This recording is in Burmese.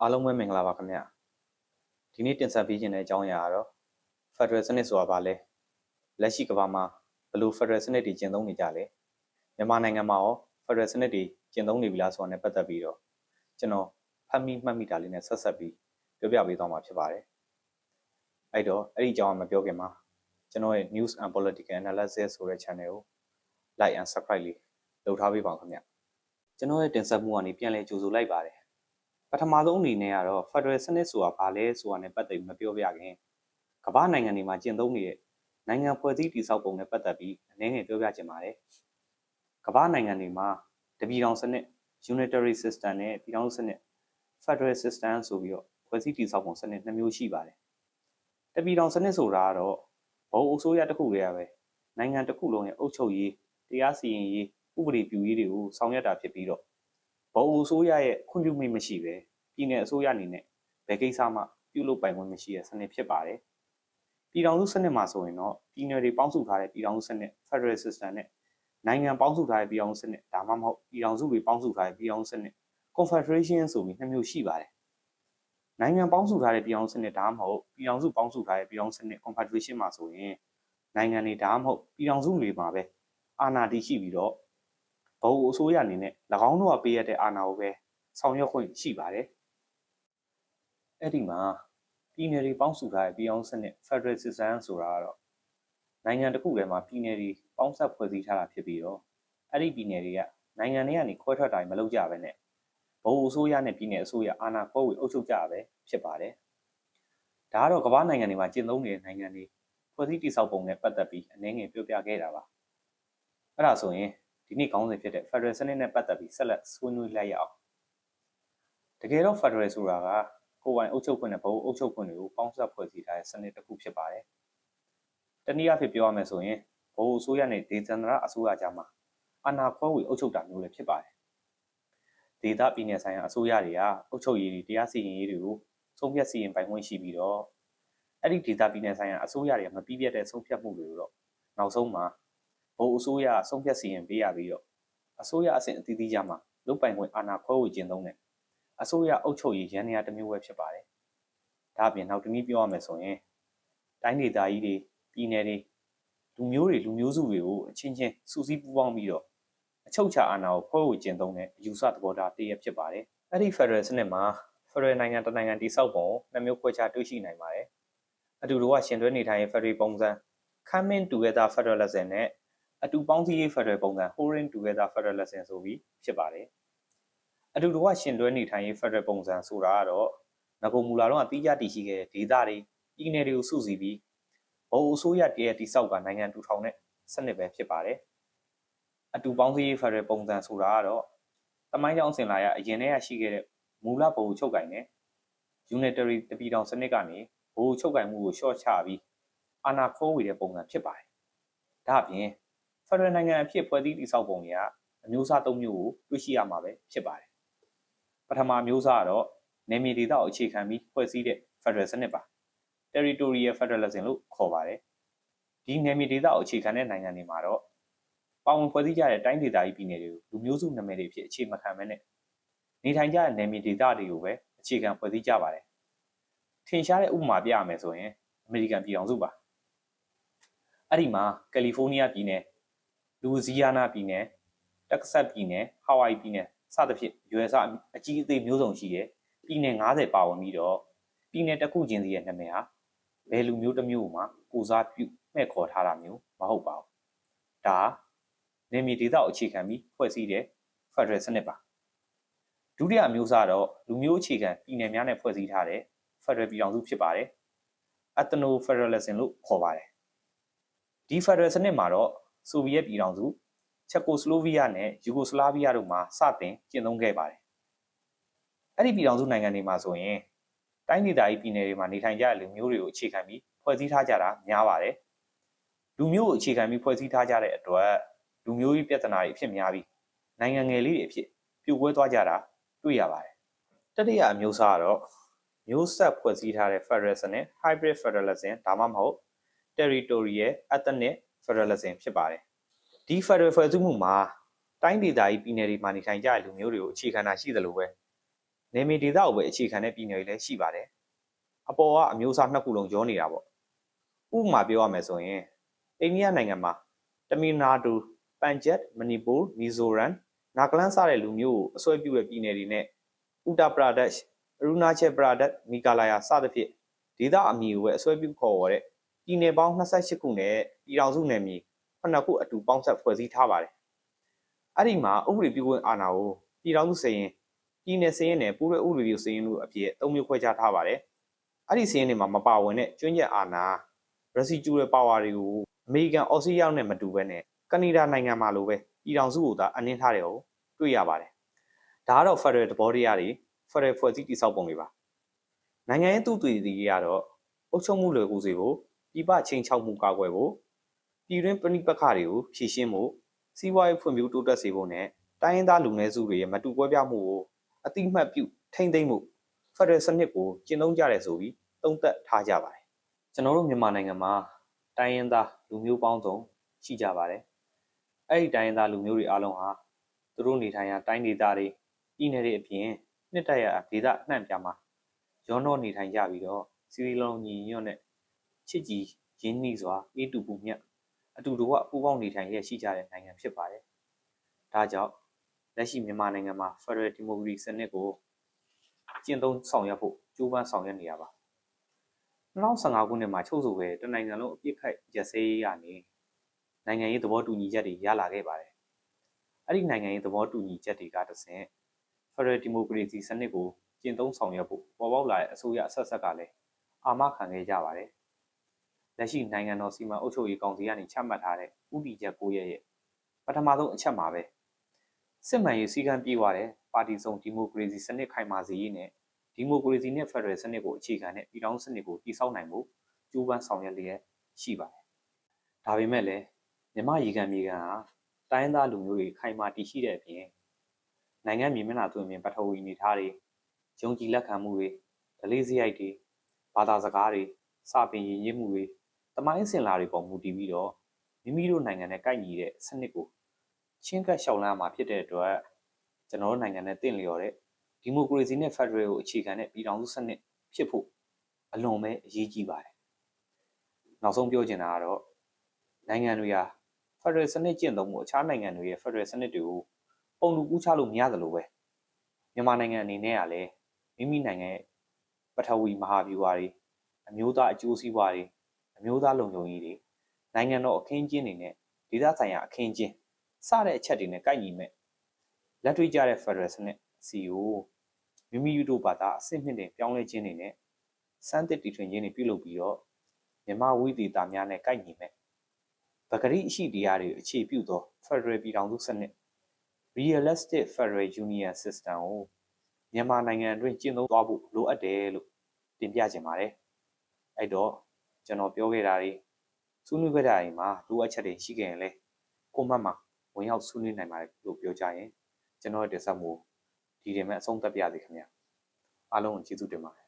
အားလုံးပဲမင်္ဂလာပါခင်ဗျဒီနေ့တင်ဆက်ပေးခြင်းတဲ့အကြောင်းအရာကတော့ Federal စနစ်ဆိုတာဘာလဲလက်ရှိကမ္ဘာမှာဘယ်လို Federal စနစ်တွေကျင့်သုံးနေကြလဲမြန်မာနိုင်ငံမှာရော Federal စနစ်တွေကျင့်သုံးနေပြီလားဆိုတာနဲ့ပတ်သက်ပြီးတော့ကျွန်တော်ဖတ်မိမှတ်မိတာလေးနဲ့ဆက်ဆက်ပြီးပြောပြပေးသွားမှာဖြစ်ပါတယ်အဲ့တော့အဲ့ဒီအကြောင်းအမပြောခင်မှာကျွန်တော်ရဲ့ News and Political Analysis ဆိုတဲ့ channel ကို like and subscribe လေးလုပ်ထားပေးပါခင်ဗျကျွန်တော်ရဲ့တင်ဆက်မှုကနေပြန်လည်ကြိုဆိုလိုက်ပါတယ် ပထမဆုံးအနေနဲ့ကတော့ Federal စနစ်ဆိုတာဘာလဲဆိုတာနဲ့ပတ်သက်ပြီးမပြောပြခင်ကမ္ဘာနိုင်ငံတွေမှာကျင့်သုံးနေတဲ့နိုင်ငံဖွဲ့စည်းတည်ဆောက်ပုံနဲ့ပတ်သက်ပြီးအနည်းငယ်ပြောပြချင်ပါတယ်ကမ္ဘာနိုင်ငံတွေမှာတပြည်ထောင်စနစ် unitary system နဲ့ပြည်ထောင်စုစနစ် federal system ဆိုပြီးတော့ဖွဲ့စည်းတည်ဆောက်ပုံစနစ်နှစ်မျိုးရှိပါတယ်တပြည်ထောင်စနစ်ဆိုတာကတော့ဘုံအစိုးရတစ်ခုတည်းရပဲနိုင်ငံတစ်ခုလုံးရဲ့အုပ်ချုပ်ရေးတရားစီရင်ရေးဥပဒေပြုရေးတွေကိုဆောင်ရွက်တာဖြစ်ပြီးတော့ ဘုံအစိုးရရဲ့ခွင့်ပြုမိမရှိပဲပြည်내အစိုးရအနေနဲ့ဘယ်ကိစ္စမှပြုလုပ်ပိုင်ခွင့်မရှိတဲ့စနစ်ဖြစ်ပါတယ်ပြည်ထောင်စုစနစ်မှာဆိုရင်တော့ပြည်내တွေပေါင်းစုထားတဲ့ပြည်ထောင်စုစနစ် federal system နဲ့နိုင်ငံပေါင်းစုထားတဲ့ပြည်ထောင်စုစနစ်ဒါမှမဟုတ်ပြည်ထောင်စုတွေပေါင်းစုထားတဲ့ပြည်ထောင်စုစနစ် confederation ဆိုပြီးနှစ်မျိုးရှိပါတယ်နိုင်ငံပေါင်းစုထားတဲ့ပြည်ထောင်စုစနစ်ဒါမှမဟုတ်ပြည်ထောင်စုပေါင်းစုထားတဲ့ပြည်ထောင်စုစနစ် confederation မှာဆိုရင်နိုင်ငံတွေဒါမှမဟုတ်ပြည်ထောင်စုတွေမှာပဲအာဏာတည်ရှိပြီးတော့ ဘုံအစိုးရအနေနဲ့၎င်းတို့ကပေးရတဲ့အာဏာကိုပဲဆောင်ရွက်ခွင့်ရှိပါတယ်အဲ့ဒီမှာပြည်နယ်တွေပေါင်းစုထားတဲ့ပြည်အောင်စနစ် Federal System ဆိုတာကတော့နိုင်ငံတစ်ခုထဲမှာပြည်နယ်တွေပေါင်းစပ်ဖွဲ့စည်းထားတာဖြစ်ပြီးတော့အဲ့ဒီပြည်နယ်တွေကနိုင်ငံတွေကနေခွဲထွက်တာမလုပ်ကြဘဲနဲ့ဘုံအစိုးရနဲ့ပြည်နယ်အစိုးရအာဏာခွဲဝေအုပ်ချုပ်ကြပဲဖြစ်ပါတယ်ဒါကတော့ကမ္ဘာနိုင်ငံတွေမှာကျင့်သုံးနေတဲ့နိုင်ငံတွေဖွဲ့စည်းတည်ဆောက်ပုံနဲ့ပတ်သက်ပြီးအနည်းငယ်ပြောပြခဲ့တာပါအဲ့ဒါဆိုရင် ဒီနေ့ခေါင်းစဉ်ဖြစ်တဲ့ Federal စနစ်နဲ့ပတ်သက်ပြီးဆက်လက်ဆွေးနွေးလိုက်ရအောင်တကယ်တော့ Federal ဆိုတာကကိုယ်ပိုင်အုပ်ချုပ်ခွင့်နဲ့ဘုံအုပ်ချုပ်ခွင့်တွေကိုပေါင်းစပ်ဖွဲ့စည်းထားတဲ့စနစ်တစ်ခုဖြစ်ပါတယ်တနည်းအားဖြင့်ပြောရမယ်ဆိုရင်ဘုံအစိုးရနဲ့ဒေသန္တရအစိုးရကြားမှာအာဏာခွဲဝေအုပ်ချုပ်တာမျိုးလည်းဖြစ်ပါတယ်ဒေသပြည်နယ်ဆိုင်ရာအစိုးရတွေကအုပ်ချုပ်ရေးတွေတရားစီရင်ရေးတွေကိုဆုံးဖြတ်စီရင်ပိုင်ခွင့်ရှိပြီးတော့အဲ့ဒီဒေသပြည်နယ်ဆိုင်ရာအစိုးရတွေကမပြီးပြတ်တဲ့ဆုံးဖြတ်မှုတွေကိုတော့နောက်ဆုံးမှာ ဘုံအစိုးရဆုံးဖြတ်စီရင်ပေးရပြီးတော့အစိုးရအဆင့်အသီးသီးကြားမှာလုတ်ပိုင်ခွင့်အာဏာခွဲဝေခြင်းသုံးတဲ့အစိုးရအုပ်ချုပ်ရေးရန်နေရာတစ်မျိုးပဲဖြစ်ပါတယ်။ဒါအပြင်နောက်တစ်နည်းပြောရမယ်ဆိုရင်တိုင်းဒေသကြီးတွေပြည်နယ်တွေလူမျိုးတွေလူမျိုးစုတွေကိုအချင်းချင်းစူးစီးပူးပေါင်းပြီးတော့အချုပ်ချာအာဏာကိုဖွဲ့ဝေခြင်းသုံးတဲ့အယူဆသဘောထားတည်းရဖြစ်ပါတယ်။အဲ့ဒီ Federal စနစ်မှာ Federal နိုင်ငံတနိုင်ငံတိစောက်ပုံနှစ်မျိုးခွဲခြားတွေ့ရှိနိုင်ပါတယ်။အတူတူကရှင်တွဲနေထိုင်ရေး Federal ပုံစံ Coming Together Federalism နဲ့ အတူပေါင်းစည်းရေး Federal ပုံစံ Holding Together Federalism ဆိုပြီးဖြစ်ပါတယ်အတူတူကရှင်တွဲနေထိုင်ရေး Federal ပုံစံဆိုတာကတော့ငကုံမူလာတော့အတိအကျတည်ရှိခဲ့တဲ့ဒေသတွေပြည်နယ်တွေကိုစုစည်းပြီးဘုံအစိုးရတည်းရဲ့တိစောက်ကနိုင်ငံတူထောင်တဲ့စနစ်ပဲဖြစ်ပါတယ်အတူပေါင်းစည်းရေး Federal ပုံစံဆိုတာကတော့တမိုင်းကြောင်းဆင်လာရအရင်တည်းကရှိခဲ့တဲ့မူလဘုံချုပ်ကင်နဲ့ unitary တပြည်တော်စနစ်ကနေဘိုးချုပ်ကင်မှုကိုရှော့ချပြီးအာဏာခိုးဝေတဲ့ပုံစံဖြစ်ပါတယ်။ဒါ့အပြင်ဖ က်ဒရယ်နိုင်ငံအဖြစ်ဖွဲ့စည်းတည်ဆောက်ပုံတွေကအမျိုးအစား၃မျိုးကိုတွေ့ရှိရမှာပဲဖြစ်ပါတယ်ပထမမျိုးစားကတော့နယ်မြေဒေသကိုအခြေခံပြီးဖွဲ့စည်းတဲ့ Federal စနစ်ပါ Territorial Federalism လို့ခေါ်ပါတယ်ဒီနယ်မြေဒေသကိုအခြေခံတဲ့နိုင်ငံတွေမှာတော့ပါဝင်ဖွဲ့စည်းကြတဲ့တိုင်းဒေသကြီးပြည်နယ်တွေကိုလူမျိုးစုနာမည်တွေဖြစ်အခြေမခံမဲနဲ့နေထိုင်ကြတဲ့နယ်မြေဒေသတွေကိုပဲအခြေခံဖွဲ့စည်းကြပါတယ်ထင်ရှားတဲ့ဥပမာပြရမယ်ဆိုရင်အမေရိကန်ပြည်ထောင်စုပါအဲ့ဒီမှာကယ်လီဖိုးနီးယားပြည်နယ် လူဝီဇီယာနာပြည်နယ်တက်ဆတ်ပြည်နယ်ဟာဝိုင်ပြည်နယ်စသဖြင့် US အကြီးအသေးမျိုးစုံရှိတယ်ပြည်နယ်90ပါဝင်ပြီးတော့ပြည်နယ်တစ်ခုချင်းစီရဲ့နာမည်ဟာဘယ်လူမျိုးတစ်မျိုးမှကိုစားပြုမဲ့ခေါ်ထားတာမျိုးမဟုတ်ပါဘူးဒါနေမီဒေသကိုအခြေခံပြီးဖွဲ့စည်းတဲ့ Federal စနစ်ပါဒုတိယမျိုးစားတော့လူမျိုးအခြေခံပြည်နယ်များနဲ့ဖွဲ့စည်းထားတဲ့ Federal ပြည်ထောင်စုဖြစ်ပါတယ် Ethno Federalism လို့ခေါ်ပါတယ်ဒီ Federal စနစ်မှာတော့ ဆိုဗီယက်ပြည်ထောင်စုချက်ကိုစလိုဗီးယားနဲ့ယူဂိုစလာဗီးယားတို့မှာစတင်ကျင့်သုံးခဲ့ပါတယ်။အဲ့ဒီပြည်ထောင်စုနိုင်ငံတွေမှာဆိုရင်တိုင်းဒေသကြီးပြည်နယ်တွေမှာနေထိုင်ကြတဲ့လူမျိုးတွေကိုအခြေခံပြီးဖွဲ့စည်းထားကြတာများပါတယ်။လူမျိုးကိုအခြေခံပြီးဖွဲ့စည်းထားကြတဲ့အတွက်လူမျိုးကြီးပြဿနာတွေဖြစ်များပြီးနိုင်ငံငယ်လေးတွေအဖြစ်ပြိုကွဲသွားကြတာတွေ့ရပါတယ်။တတိယအမျိုးအစားကတော့မျိုးဆက်ဖွဲ့စည်းထားတဲ့ Federal နဲ့ Hybrid Federalism ဒါမှမဟုတ် Territorial Ethnic Federalism ဖြစ်ပါတယ်။ဒီ Federal ဖွဲ့စည်းမှုမှာတိုင်းဒေသကြီးပြည်နယ်တွေမှာနေထိုင်ကြတဲ့လူမျိုးတွေကိုအခြေခံတာရှိသလိုပဲနေမီဒေသကိုပဲအခြေခံတဲ့ပြည်နယ်တွေလည်းရှိပါတယ်အပေါ်ကအမျိုးအစားနှစ်ခုလုံးရောနေတာပေါ့ဥပမာပြောရမယ်ဆိုရင်အိန္ဒိယနိုင်ငံမှာတမီနာဒူပန်ဂျက်မနီပူမီဇိုရမ်နာဂလန်စတဲ့လူမျိုးကိုအစွဲပြုတဲ့ပြည်နယ်တွေနဲ့ဥတ္တပရာဒက်ရှ်အရူနာချယ်ပရာဒက်မီကာလာယာစသဖြင့်ဒေသအမည်ကိုပဲအစွဲပြုခေါ်တဲ့ပြည်နယ်ပေါင်း28ခုနဲ့ ပြည်ထောင်စုနယ်မြေ9ခုအတူပေါင်းဆက်ဖွဲ့စည်းထားပါတယ်အဲ့ဒီမှာဥပဒေပြုခွင့်အာဏာကိုပြည်ထောင်စုစရင်ပြည်နယ်စရင်နဲ့ပူးရဲဥပဒေပြုစရင်တို့အဖြစ်သုံးမျိုးခွဲခြားထားပါတယ်အဲ့ဒီစရင်တွေမှာမပါဝင်တဲ့ကျွန်းချက်အာဏာ residual power တွေကိုအမေရိကန်အော်စတြေးလျနဲ့မတူဘဲနဲ့ကနေဒါနိုင်ငံမှာလိုပဲပြည်ထောင်စုကိုသာအနှင်းထားတယ်ကိုတွေ့ရပါတယ်ဒါကတော့ federal သဘောတရားတွေ federal ဖွဲ့စည်းတည်ဆောက်ပုံတွေပါနိုင်ငံရေးသူ့တည်တည်ကတော့အုပ်ချုပ်မှုလွယ်ကူစေဖို့ပြည်ပချင်းချောက်မှုကာကွယ်ဖို့ ပြည်တွင်းပဏိပက္ခတွေကိုဖြေရှင်းဖို့စီးပွားရေးဖွံ့ဖြိုးတိုးတက်စေဖို့နဲ့တိုင်းရင်းသားလူနည်းစုတွေရဲ့မတူကွဲပြားမှုကိုအတိမတ်ပြုထိမ့်သိမ့်မှု federal စနစ်ကိုကျင့်သုံးကြတယ်ဆိုပြီးသုံးသပ်ထားကြပါတယ်ကျွန်တော်တို့မြန်မာနိုင်ငံမှာတိုင်းရင်းသားလူမျိုးပေါင်းစုံရှိကြပါတယ်အဲ့ဒီတိုင်းရင်းသားလူမျိုးတွေအားလုံးဟာသူတို့နေထိုင်ရာတိုင်းဒေသတွေပြည်နယ်တွေအပြင်နှစ်တက်ရဒေသအနှံ့ပြားမှာရောနှောနေထိုင်ကြပြီးတော့စီရီလုံးညီညွတ်နဲ့ချစ်ကြည်ရင်းနှီးစွာအေးတူပူမြတ် အတူတကွပူးပေါင်းနေထိုင်ရရှိကြတဲ့နိုင်ငံဖြစ်ပါတယ်ဒါကြောင့်လက်ရှိမြန်မာနိုင်ငံမှာ Federal Democracy စနစ်ကိုကျင့်သုံးဆောင်ရွက်ဖို့ကြိုးပမ်းဆောင်ရွက်နေရပါ2015ခုနှစ်မှာချုပ်ဆိုခဲ့တဲ့တနိုင်ငံလုံးအပြစ်ခတ်ရက်စဲရေးကနေနိုင်ငံရေးသဘောတူညီချက်တွေရလာခဲ့ပါတယ်။အဲ့ဒီနိုင်ငံရေးသဘောတူညီချက်တွေကတဆင့် Federal Democracy စနစ်ကိုကျင့်သုံးဆောင်ရွက်ဖို့ပေါ်ပေါက်လာတဲ့အစိုးရအဆက်ဆက်ကလည်းအာမခံခဲ့ကြပါတယ်။ လက်ရှိနိုင်ငံတော်စီမံအုပ်ချုပ်ရေးကောင်စီကနေချမှတ်ထားတဲ့ဥပဒေချက်9ရက်ရဲ့ပထမဆုံးအချက်မှာပဲစစ်မှန်ရေးစည်းကမ်းပြေးွားတဲ့ပါတီစုံဒီမိုကရေစီစနစ်ခိုင်မာစေရေးနဲ့ဒီမိုကရေစီနဲ့ဖက်ဒရယ်စနစ်ကိုအခြေခံတဲ့ပြည်ထောင်စနစ်ကိုတည်ဆောက်နိုင်ဖို့ကြိုးပမ်းဆောင်ရွက်လျက်ရှိပါတယ်။ဒါပေမဲ့လည်းမြမရေကန်မြေကန်ဟာတိုင်းသားလူမျိုးတွေခိုင်မာတည်ရှိတဲ့အပြင်နိုင်ငံမြေမျက်နှာသွင်းပြင်ပထဝီအနေထားတွေယုံကြည်လက်ခံမှုတွေဒလေးစရိုက်တွေဘာသာစကားတွေစာပင်ရည်ရည်မှုတွေ တမိုင်းစင်လာတွေပေါ်မူတည်ပြီးတော့မိမိတို့နိုင်ငံနဲ့ကိုက်ညီတဲ့စနစ်ကိုချင်းကပ်လျှောက်လန်းမှာဖြစ်တဲ့အတွက်ကျွန်တော်တို့နိုင်ငံနဲ့တင့်လျော်တဲ့ဒီမိုကရေစီနဲ့ဖက်ဒရယ်ကိုအခြေခံတဲ့ပြည်ထောင်စုစနစ်ဖြစ်ဖို့အလွန်ပဲအရေးကြီးပါတယ်။နောက်ဆုံးပြောချင်တာကတော့နိုင်ငံတွေဟာဖက်ဒရယ်စနစ်ကျင့်သုံးမှုအခြားနိုင်ငံတွေရဲ့ဖက်ဒရယ်စနစ်တွေကိုပုံတူကူးချလို့မရသလိုပဲမြန်မာနိုင်ငံအနေနဲ့ကလည်းမိမိနိုင်ငံရဲ့ပထဝီမဟာဗျူဟာတွေအမျိုးသားအကျိုးစီးပွားတွေ အမျိုးသားလုံခြုံရေးတွေနိုင်ငံတော်အခင်းကျင်းတွေနဲ့ဒေသဆိုင်ရာအခင်းကျင်းစတဲ့အချက်တွေနဲ့ကိုက်ညီမဲ့လက်တွေ့ကျတဲ့ Federal စနစ်စီကိုမိမိတို့ဘာသာအဆင့်မြင့်တင်ပြောင်းလဲခြင်းတွေနဲ့စမ်းသစ်တီထွင်ခြင်းတွေပြုလုပ်ပြီးတော့မြမဝိသေသများနဲ့ကိုက်ညီမဲ့ပဂရိအရှိတရားတွေအခြေပြုသော Federal ပြည်ထောင်စုစနစ် Realistic Federal Union System ကိုမြန်မာနိုင်ငံအတွင်းကျင့်သုံးသွားဖို့လိုအပ်တယ်လို့တင်ပြခြင်းပါတယ်။အဲ့တော့ ကျွန်တော်ပြောခဲ့တာတွေဆွေးနွေးခဲ့တာတွေမှာလိုအပ်ချက်တွေရှိခဲ့ရင်လည်းကိုမတ်မှာဝင်ရောက်ဆွေးနွေးနိုင်ပါတယ်လို့ပြောကြရင်ကျွန်တော်ရဲ့တင်ဆက်မှုဒီတင်မဲ့အဆုံးသတ်ပြစေခင်ဗျာအားလုံးကိုကျေးဇူးတင်ပါတယ်